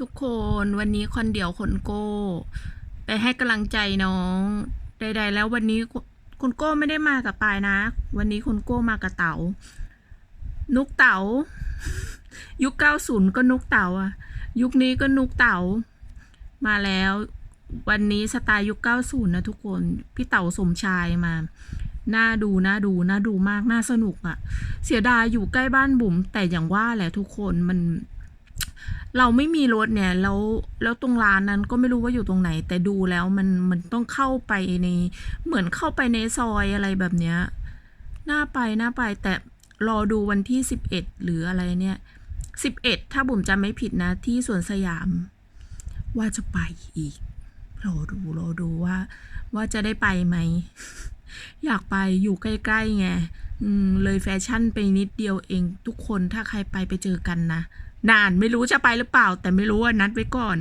ทุกคนวันนี้คนเดียวคนโก้ ไปให้กำลังใจน้องใดๆแล้ววันนี้คุคุณโก้ไม่ได้มากับปายนะ วันนี้คุณโก้มากับเต๋านุกเต๋ายุคเก้าศูนย์ก็นุกเต๋าอะยุคนี้ก็นุกเต๋ามาแล้ว วันนี้สไตล์ยุคเก้าศูนย์นะทุกคนพี่เต๋าสมชายมาน่าดูน่าดูน่าดูมากน่าสนุกอะเสียดายอยู่ใกล้บ้านบุ๋มแต่อย่างว่าแหละทุกคนมัน เราไม่มีรถเนี่ยแล้วแล้วตรงร้านนั้นก็ไม่รู้ว่าอยู่ตรงไหน แต่ดูแล้วมันมันต้องเข้าไปในเหมือนเข้าไปในซอยอะไรแบบเนี้ยน่าไปน่าไปแต่รอดูวันที่สิบเอ็ดหรืออะไรเนี่ยสิบเอ็ดถ้าบุ๋มจำไม่ผิดนะที่สวนสยาม ว่าจะไปอีกรอดูรอดูว่า ว่าจะได้ไปไหม อยากไปอยู่ใกล้ๆไงเลยแฟชั่นไปนิดเดียวเองทุกคนถ้าใครไปไปเจอกันนะนานไม่รู้จะไปหรือเปล่า แต่ไม่รู้ว่านัดไว้ก่อน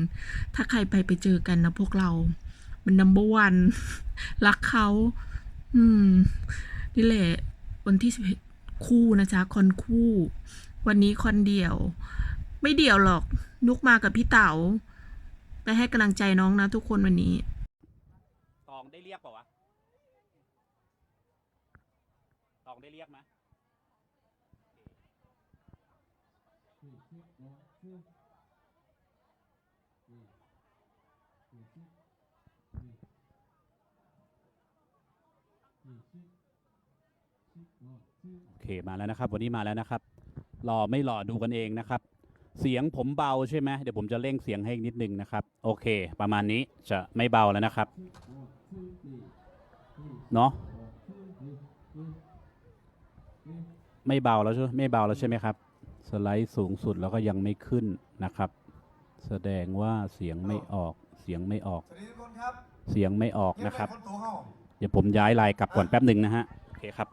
ถ้าใครไปไปเจอกันนะพวกเรา มันนัมเบอร์วันรักเขา อืม นี่แหละ วันที่สิบเอ็ดคู่นะจ๊ะคอนคู่ วันนี้คอนเดียว ไม่เดี่ยวหรอก นุกมากับพี่เต๋าไปให้กำลังใจน้องนะทุกคนวันนี้ ตองได้เรียกเปล่าวะ ตองได้เรียกไหมโอเคมาแล้วนะครับ วันนี้มาแล้วนะครับหล่อไม่หล่อดูกันเองนะครับ เสียงผมเบาใช่ไหมเดี๋ยวผมจะเร่งเสียงให้อีกนิดนึงนะครับ โอเค ประมาณนี้จะไม่เบาแล้วนะครับ เนาะ ไม่เบาแล้วใช่ไหมไม่เบาแล้วใช่ไหมครับ สไลด์สูงสุดแล้วก็ยังไม่ขึ้นนะครับ แสดงว่าเสียงไม่ออก เสียงไม่ออก สวัสดีทุกคนครับเสียงไม่ออกเงียนะครับเลยคนโตเข้าเดี๋ยวผมย้ายไลน์กลับก่อนแป๊บหนึ่งนะฮะ โอเคครับ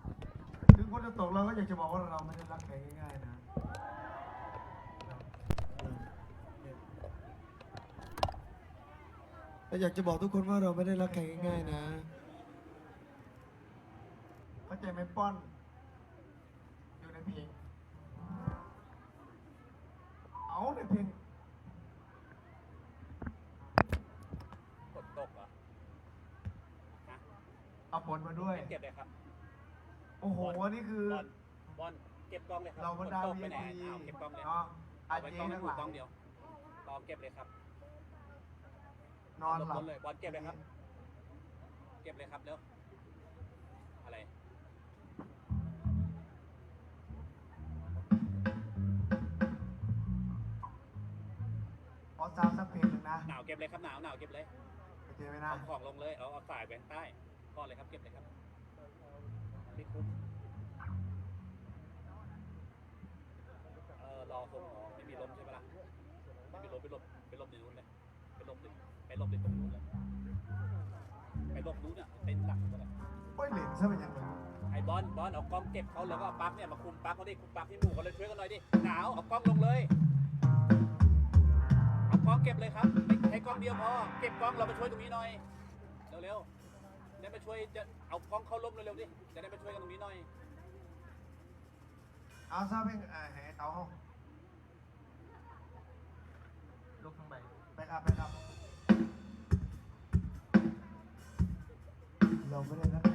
ถึงคนจะตกเราก็อยากจะบอกว่าเราไม่ได้รักใครง่ายๆนะเราอยากจะบอกทุกคนว่าเราไม่ได้รักใครง่ายๆนะ เข้าใจไหมป้อน อยู่ในเพลง เอาในเพลง กดตกเหรอ เอาผลมาด้วย เก็บเลยครับโอ้โห นี่คือบอลบอลเก็บกล้องเลยครัเราบรรดาฝนตกวีไปไหนพีเอาเก็บกล้องเลยเนาะอาเอาเจไว้กล้องทั้ให้งหถูกลากล้อยงเดียวตองเก็บเลยครับนอนหลับลงเลยบอลเก็บเลยครับ เก็บเลยครับเร็วอะไรขอซาวด์สักเพลงหนึ่งนะหนาวเก็บเลยครับหนาวหนาวเก็บเลยโอเคไหมนะเอาของลงเลยเอาเอาสายแบงใต้ ก่อนเลยครับเก็บเลยครับพี่คุ้มเออรอคงอ๋อไม่มีลมใช่ไหมล่ะไม่มีลมไปหลบไปหลบในนู้นเลยไปหลบในไปหลบในตรงนู้นเลยไปหลบนู้นอะเต็นท์หลังก็ได้โอ้ยเหรียญซะเป็นยังไงไอ้บอลบอลเอากล้องเก็บเขาแล้วก็เอาปลั๊กเนี่ยมาคุมปลั๊กเขาดิคุมปลั๊กที่หมู่เขาเลยช่วยกันหน่อยดิหนาวเอากล้องลงเลยเอากล้องเก็บเลยครับไม่ใช้กล้องเดียวพอเก็บกล้องเรามาช่วยตรงนี้หน่อยเร็วๆ ได้มาช่วยจะเอากล้องเข้าร่มเร็วๆดิจะได้มาช่วยกันตรงนี้หน่อยเอาซะเพลงเอ่อแห่เตาห้องลูกข้างใบไปครับไปครับเราไม่ได้รักใคร